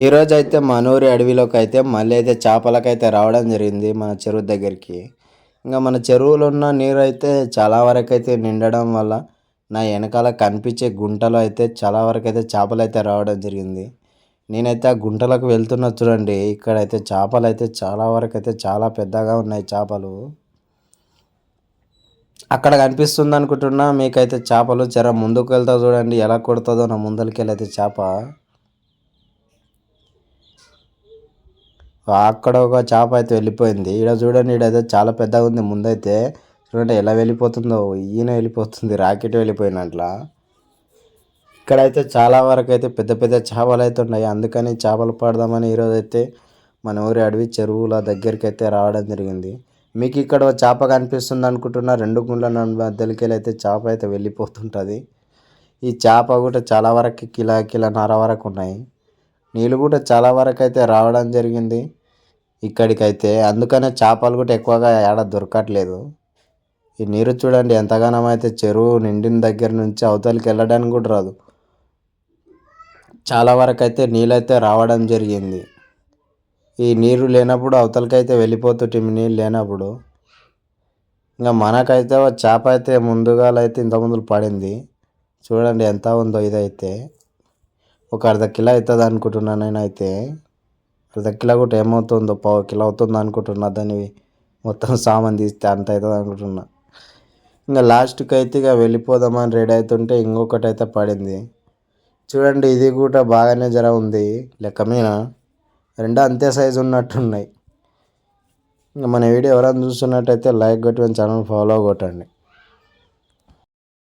ఈరోజు అయితే మనూరి అడవిలోకి అయితే మళ్ళీ అయితే చేపలకైతే రావడం జరిగింది మన చెరువు దగ్గరికి. ఇంకా మన చెరువులో ఉన్న నీరు అయితే చాలా వరకు అయితే నిండడం వల్ల నా వెనకాల కనిపించే గుంటలో అయితే చాలా వరకు అయితే చేపలు అయితే రావడం జరిగింది. నేనైతే ఆ గుంటలకు వెళ్తున్నా చూడండి ఇక్కడైతే చేపలు అయితే చాలా వరకు అయితే చాలా పెద్దగా ఉన్నాయి చేపలు. అక్కడ కనిపిస్తుంది అనుకుంటున్నా మీకైతే చేపలు జర ముందుకు వెళ్తా చూడండి ఎలా కొడుతుందో నా ముందరికి వెళ్ళైతే చేప. అక్కడ ఒక చేప అయితే వెళ్ళిపోయింది. ఈడ చూడండి ఈడైతే చాలా పెద్దగా ఉంది. ముందైతే చూడండి ఎలా వెళ్ళిపోతుందో. ఈయన వెళ్ళిపోతుంది రాకెట్ వెళ్ళిపోయినట్లా. ఇక్కడైతే చాలా వరకు అయితే పెద్ద పెద్ద చేపలు అయితే ఉన్నాయి. అందుకని చేపలు పడదామని ఈరోజు అయితే మన ఊరి అడవి చెరువుల దగ్గరికి అయితే రావడం జరిగింది. మీకు ఇక్కడ చేప కనిపిస్తుంది అనుకుంటున్నా. రెండు గుండ్ల మధ్యలోకి అయితే చేప అయితే వెళ్ళిపోతుంటుంది. ఈ చేప కూడా చాలా వరకు కిలా కిలోన్నర వరకు ఉన్నాయి. నీళ్ళు కూడా చాలా వరకు అయితే రావడం జరిగింది. ఇక్కడికైతే. అందుకనే చేపలు కూడా ఎక్కువగా ఏడ దొరకట్లేదు. ఈ నీరు చూడండి ఎంతగానో అయితే చెరువు నిండిన దగ్గర నుంచి అవతలికి వెళ్ళడానికి కూడా రాదు. చాలా వరకు అయితే నీళ్ళైతే రావడం జరిగింది. ఈ నీరు లేనప్పుడు అవతలకైతే వెళ్ళిపోతుంటే నీళ్ళు లేనప్పుడు. ఇంకా మనకైతే చేప అయితే ముందుగా అయితే ఇంతకుముందు పడింది. చూడండి ఎంత ఉందో ఇదైతే. ఒక అర్ధ కిలో అవుతుంది అనుకుంటున్నాను నేనైతే. అర్ధ కిలో కూడా ఏమవుతుందో పావు కిలో అవుతుంది అనుకుంటున్నా దాన్ని మొత్తం సామాన్ తీస్తే అంత అవుతుంది అనుకుంటున్నా. ఇంకా లాస్ట్కి అయితే ఇక వెళ్ళిపోదామని రెడీ అవుతుంటే ఇంకొకటి అయితే పడింది. చూడండి ఇది కూడా బాగానే జర ఉంది. లెక్క మీద రెండు అంతే సైజు ఉన్నట్టున్నాయి. ఇంకా మన వీడియో ఎవరైనా చూస్తున్నట్టయితే లైక్ కొట్టి ఛానల్ ఫాలో కొట్టండి.